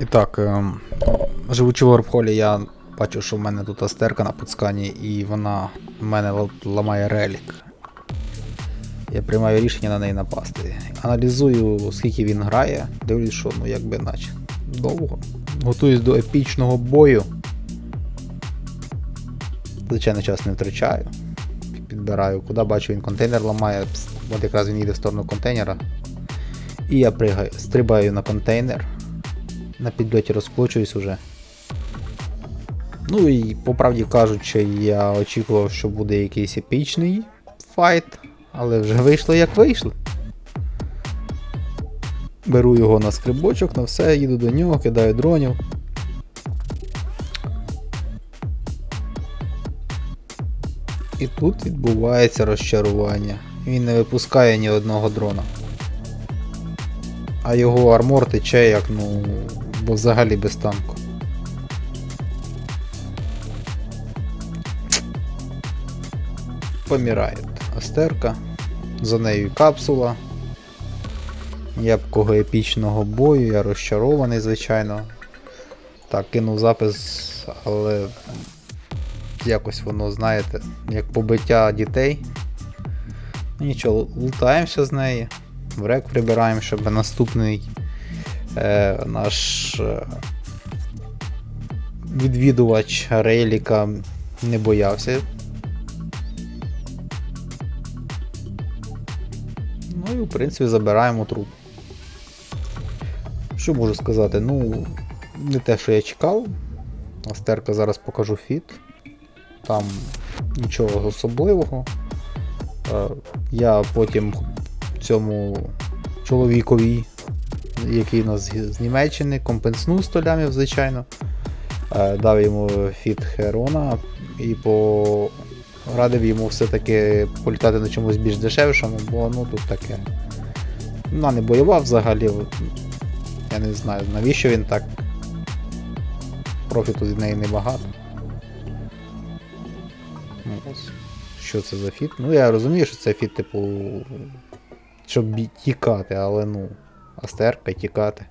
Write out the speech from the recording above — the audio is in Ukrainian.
І так, ем, живучи в Орбхолі, я бачу, що в мене тут астерка на пуцкані, і вона в мене ламає релік. Я приймаю рішення на неї напасти. Аналізую, скільки він грає, дивлюсь, що ну якби наче довго. Готуюсь до епічного бою. Звичайно, час не втрачаю. Підбираю, куди бачу, він контейнер ламає. От якраз він їде в сторону контейнера. І я пригаю, стрибаю на контейнер. На підльоті розкочуюсь уже. Ну і по правді кажучи, я очікував, що буде якийсь епічний файт, але вже вийшло як вийшло. Беру його на скрибочок, на все, їду до нього, кидаю дронів. І тут відбувається розчарування. Він не випускає ні одного дрона. А його армор тече як, ну, бо взагалі без танку. Помирає Астерка. За нею капсула. Ніякого епічного бою, я розчарований, звичайно. Так, кинув запис, але якось воно, знаєте, як побиття дітей. Нічого, лутаємося з неї. В рек прибираємо, щоб наступний е, наш е, відвідувач рейліка не боявся. Ну і в принципі забираємо труп. Що можу сказати? Ну, не те, що я чекав. Астерка зараз покажу фіт. Там нічого особливого. Е, Я потім цьому чоловікові, який у нас з Німеччини, компенснув 100 лямів, звичайно. Е, Дав йому фіт Херона і по... радив йому все-таки політати на чомусь більш дешевшому, бо ну тут таке. Вона не бойова взагалі. Я не знаю, навіщо він так. Профіту від неї небагато. Ну. Що це за фіт? Ну я розумію, що це фіт, типу. Щоб тікати, але ну. Астерка тікати.